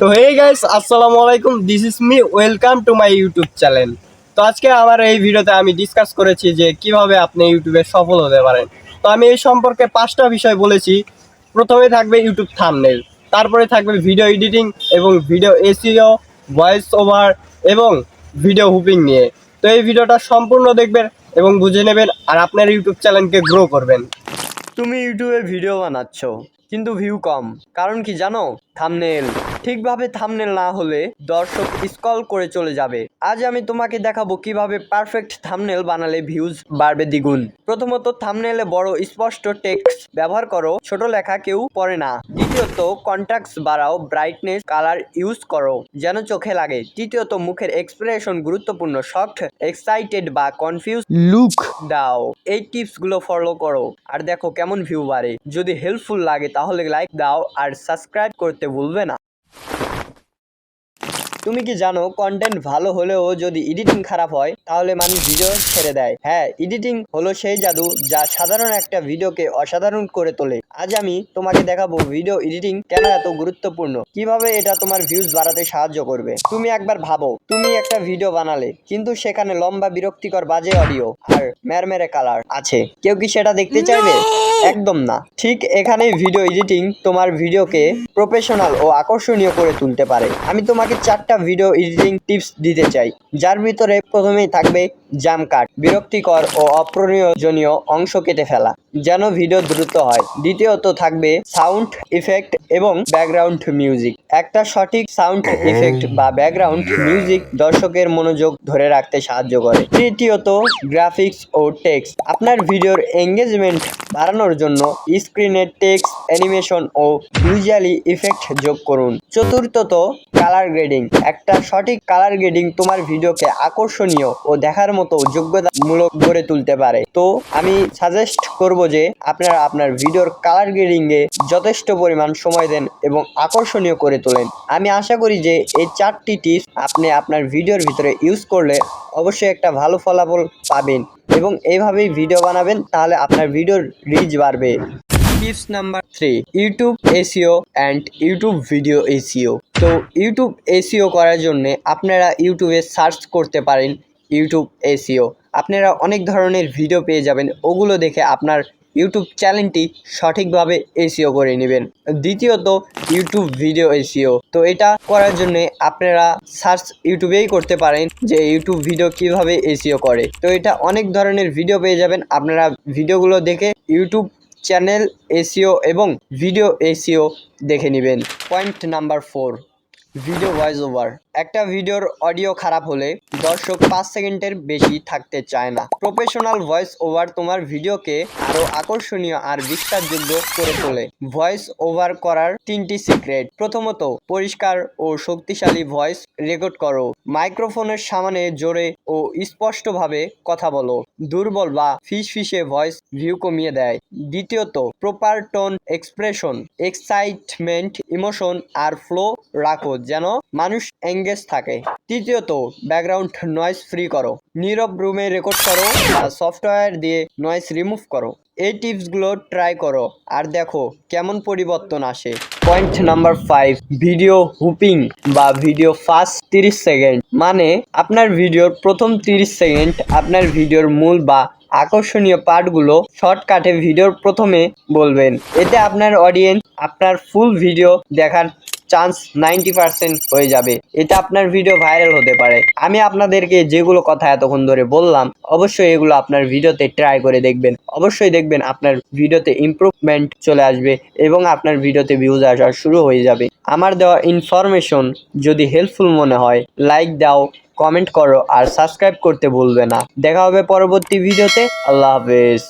তো হে গাইস আসসালামু আলাইকুম this is me welcome to my YouTube channel তো আজকে আমার এই ভিডিওতে আমি ডিসকাস করেছি যে কীভাবে আপনি ইউটিউবে সফল হতে পারেন। তো আমি এই সম্পর্কে পাঁচটা বিষয় বলেছি। প্রথমে থাকবে ইউটিউব থাম্বনেল তারপরে থাকবে ভিডিও এডিটিং এবং ভিডিও এসিও ভয়েস ওভার এবং ভিডিও হুপিং নিয়ে। তো এই ভিডিওটা সম্পূর্ণ দেখবেন এবং বুঝে নেবেন আর আপনার ইউটিউব চ্যানেলকে গ্রো করবেন। তুমি ইউটিউবে ভিডিও বানাচ্ছ, কিন্তু ভিউ কম। কারণ কি জানো? থামনেল ঠিকভাবে থামনেল না হলে দর্শক স্কল করে চলে যাবে। আজ আমি তোমাকে দেখাবো কীভাবে পারফেক্ট থামনেল বানালে ভিউজ বাড়বে দ্বিগুণ। প্রথমত থামনেলে বড় স্পষ্ট টেক্সট ব্যবহার করো ছোট লেখা কেউ পড়ে না। দ্বিতীয়ত কন্ট্রাক্টস বাড়াও ব্রাইটনেস কালার ইউজ করো যেন চোখে লাগে। তৃতীয়ত মুখের এক্সপ্রেশন গুরুত্বপূর্ণ শক্ট এক্সাইটেড বা কনফিউজ লুক দাও। এই টিপসগুলো ফলো করো। আর দেখো কেমন ভিউ বাড়ে। যদি হেল্পফুল লাগে তাহলে লাইক দাও আর সাবস্ক্রাইব করতে ভুলবে না। তুমি কি জানো কন্টেন্ট ভালো হলেও যদি এডিটিং খারাপ হয় তাহলে মানুষ ভিডিও ছেড়ে দেয়। হ্যাঁ এডিটিং হলো সেই জাদু যা সাধারণ একটা ভিডিওকে অসাধারণ করে তোলে। আজ আমি তোমাকে দেখাবো ভিডিও এডিটিং কেন এত গুরুত্বপূর্ণ? কীভাবে এটা তোমার ভিউজ বাড়াতে সাহায্য করবে? তুমি একবার ভাবো তুমি একটা ভিডিও বানালে কিন্তু সেখানে লম্বা বিরক্তিকর বাজে অডিও আর মেরমেরে কালার আছে। কেউ কি সেটা দেখতে চাইবে? একদম না। ঠিক এখানেই ভিডিও এডিটিং তোমার ভিডিওকে প্রফেশনাল ও আকর্ষণীয় করে তুলতে পারে। আমি তোমাকে চারটা ভিডিও এডিটিং টিপস দিতে চাই যার ভিতরে প্রথমেই থাকবে জাম কাট বিরক্তিকর ও অপ্রয়োজনীয় অংশ কেটে ফেলা যেন ভিডিও দ্রুত হয়। দ্বিতীয়ত থাকবে সাউন্ড ইফেক্ট এবং ব্যাকগ্রাউন্ড মিউজিক। একটা সঠিক সাউন্ড ইফেক্ট বা ব্যাকগ্রাউন্ড মিউজিক দর্শকের মনোযোগ ধরে রাখতে সাহায্য করে। তৃতীয়ত গ্রাফিক্স ও টেক্সট। আপনার ভিডিওর এঙ্গেজমেন্ট বাড়ানোর জন্য স্ক্রিনের টেক্সট অ্যানিমেশন ও ভিজুয়ালি ইফেক্ট যোগ করুন। চতুর্থত কালার গ্রেডিং। একটা সঠিক কালার গ্রেডিং তোমার ভিডিওকে আকর্ষণীয় ও দেখার মতো যোগ্যতামূলক গড়ে তুলতে পারে। তো আমি সাজেস্ট করব যে আপনারা আপনার ভিডিওর কালার গ্রেডিং এ যথেষ্ট পরিমাণ সময় দেন এবং আকর্ষণীয় করে তোলেন। আমি আশা করি যে এই চারটি টিপস আপনি আপনার ভিডিওর ভিতরে ইউজ করলে অবশ্যই একটা ভালো ফলাফল পাবেন এবং এইভাবেই ভিডিও বানাবেন, তাহলে আপনার ভিডিওর রিচ বাড়বে। Tips number three YouTube SEO and YouTube video SEO তো ইউটিউব এসিও করার জন্যে আপনারা ইউটিউবে সার্চ করতে পারেন ইউটিউব এসিও আপনারা অনেক ধরনের ভিডিও পেয়ে যাবেন, ওগুলো দেখে আপনার ইউটিউব চ্যানেলটি সঠিকভাবে এসিও করে নেবেন। দ্বিতীয়ত ইউটিউব ভিডিও এসিও তো এটা করার জন্য আপনারা সার্চ ইউটিউবেই করতে পারেন যে ইউটিউব ভিডিও কীভাবে এসিও করে। তো এটা অনেক ধরনের ভিডিও পেয়ে যাবেন, আপনারা ভিডিওগুলো দেখে ইউটিউব চ্যানেল, এসিও এবং ভিডিও এসিও দেখে নেবেন। Point number four video voice over একটা ভিডিওর অডিও খারাপ হলে দর্শক পাঁচ সেকেন্ডের বেশি থাকতে চায় না। প্রফেশনাল ভয়েস ওভার তোমার ভিডিওকে আরও আকর্ষণীয় আর বিশ্বাসযোগ্য করে তোলে। ভয়েস ওভার করার তিনটি সিক্রেট প্রথমত, পরিষ্কার ও শক্তিশালী ভয়েস রেকর্ড করো। মাইক্রোফোনের সামনে জোরে ও স্পষ্টভাবে কথা বলো। দুর্বল বা ফিস ফিসে ভয়েস ভিউ কমিয়ে দেয়। দ্বিতীয়ত proper tone expression excitement emotion আর ফ্লো রাখো যেন মানুষ এঙ্গেজ থাকে। তৃতীয়ত ব্যাকগ্রাউন্ড নয়েজ ফ্রি করো। নীরব রুমে রেকর্ড করো আর সফটওয়্যার দিয়ে নয়েজ রিমুভ করো। এই টিপসগুলো ট্রাই করো। আর দেখো কেমন পরিবর্তন আসে। পয়েন্ট নাম্বার ফাইভ ভিডিও হুপিং বা ভিডিও ফার্স্ট তিরিশ সেকেন্ড মানে আপনার ভিডিওর প্রথম তিরিশ সেকেন্ড আপনার ভিডিওর মূল বা আকর্ষণীয় পার্টগুলো শর্টকাটে ভিডিওর প্রথমে বলবেন। এতে আপনার অডিয়েন্স আপনার ফুল ভিডিও দেখার চান্স নাইনটি পার্সেন্ট হয়ে যাবে। এটা আপনার ভিডিও ভাইরাল হতে পারে। আমি আপনাদেরকে যেগুলো কথা এতক্ষণ ধরে বললাম, অবশ্যই এগুলো আপনার ভিডিওতে ট্রাই করে দেখবেন। অবশ্যই দেখবেন আপনার ভিডিওতে ইমপ্রুভমেন্ট চলে আসবে এবং আপনার ভিডিওতে ভিউজ আসা শুরু হয়ে যাবে। আমার দেওয়া ইনফরমেশন যদি হেল্পফুল মনে হয় লাইক দাও কমেন্ট করো আর সাবস্ক্রাইব করতে ভুলবে না। দেখা হবে পরবর্তী ভিডিওতে আল্লাহ হাফেজ।